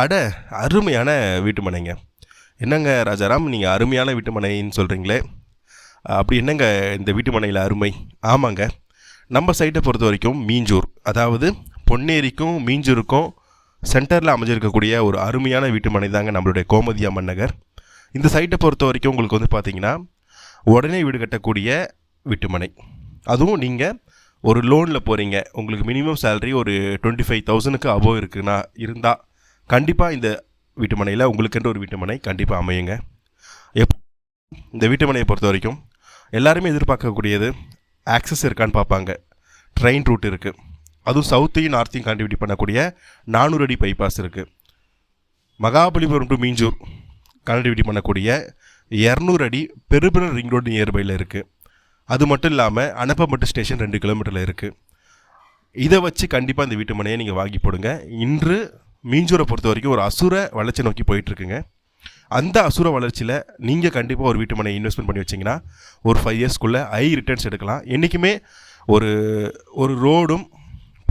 அட அருமையான வீட்டு மனைங்க என்னங்க ராஜாராம் நீங்கள் அருமையான வீட்டு மனைன்னு சொல்கிறீங்களே அப்படி என்னங்க இந்த வீட்டு மனையில் அருமை? ஆமாங்க. நம்ம சைட்டை பொறுத்த வரைக்கும் மீஞ்சூர். அதாவது பொன்னேரிக்கும் மீஞ்சூருக்கும் சென்டரில் அமைஞ்சிருக்கக்கூடிய ஒரு அருமையான வீட்டு மனை தாங்க நம்மளுடைய கோமதி அம்மன் நகர். இந்த சைட்டை பொறுத்த வரைக்கும் உங்களுக்கு வந்து பார்த்தீங்கன்னா உடனே வீடு கட்டக்கூடிய வீட்டுமனை. அதுவும் நீங்கள் ஒரு லோனில் போகிறீங்க உங்களுக்கு மினிமம் சேலரி ஒரு டுவெண்ட்டி ஃபைவ் தௌசண்ட்க்கு அபோவ் இருக்குன்னா இருந்தால் கண்டிப்பாக இந்த வீட்டுமனையில் உங்களுக்கென்று ஒரு வீட்டுமனை கண்டிப்பாக அமையுங்க. எப் இந்த வீட்டுமனையை பொறுத்த வரைக்கும் எல்லாருமே எதிர்பார்க்கக்கூடியது ஆக்சஸ் இருக்கான்னு பார்ப்பாங்க. ட்ரெயின் ரூட் இருக்குது அதுவும் சவுத்தையும் நார்த்தையும் கண்டிவிட்டி பண்ணக்கூடிய நானூறு அடி பைபாஸ் இருக்குது மகாபலிபுரம் டு மீஞ்சூர் கனெக்டிவிட்டி பண்ணக்கூடிய இரநூறு அடி பெருபிரல் ரிங் ரோடு நியர்பையில் இருக்குது அது மட்டும் இல்லாமல் அனப்பமட்டு ஸ்டேஷன் ரெண்டு கிலோமீட்டரில் இருக்குது இதை வச்சு கண்டிப்பாக இந்த வீட்டு மனையை நீங்கள் வாங்கி போடுங்க. இன்று மீஞ்சூரை பொறுத்த வரைக்கும் ஒரு அசுர வளர்ச்சி நோக்கி போயிட்டுருக்குங்க. அந்த அசுர வளர்ச்சியில் நீங்கள் கண்டிப்பாக ஒரு வீட்டு மனை இன்வெஸ்ட்மெண்ட் பண்ணி வச்சிங்கன்னா ஒரு ஃபைவ் இயர்ஸ்க்குள்ளே ஹை ரிட்டர்ன்ஸ் எடுக்கலாம். என்றைக்குமே ஒரு ஒரு ரோடும்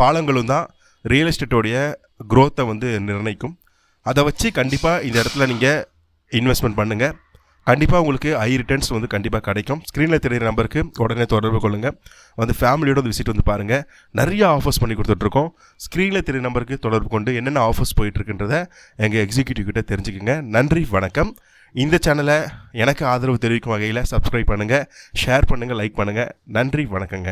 பாலங்களும் தான் ரியல் எஸ்டேட்டோடைய க்ரோத்தை வந்து நிர்ணயிக்கும். அதை வச்சு கண்டிப்பாக இந்த இடத்துல நீங்கள் இன்வெஸ்ட்மெண்ட் பண்ணுங்கள் கண்டிப்பாக உங்களுக்கு ஹை ரிட்டர்ன்ஸ் வந்து கண்டிப்பாக கிடைக்கும். ஸ்க்ரீனில் தெரியுற நம்பருக்கு உடனே தொடர்பு கொள்ளுங்கள் வந்து ஃபேமிலியோட வந்து விசிட் வந்து பாருங்கள் நிறைய ஆஃபர்ஸ் பண்ணி கொடுத்துட்ருக்கோம். ஸ்க்ரீனில் தெரியுற நம்பருக்கு தொடர்பு கொண்டு என்னென்ன ஆஃபர்ஸ் போயிட்டுருக்குன்றத எங்கள் எக்ஸிக்யூட்டிவ் கிட்ட தெரிஞ்சுக்கோங்க. நன்றி வணக்கம். இந்த சேனலை எனக்கு ஆதரவு தெரிவிக்கும் வகையில் சப்ஸ்கிரைப் பண்ணுங்கள் ஷேர் பண்ணுங்கள் லைக் பண்ணுங்கள் நன்றி வணக்கங்க.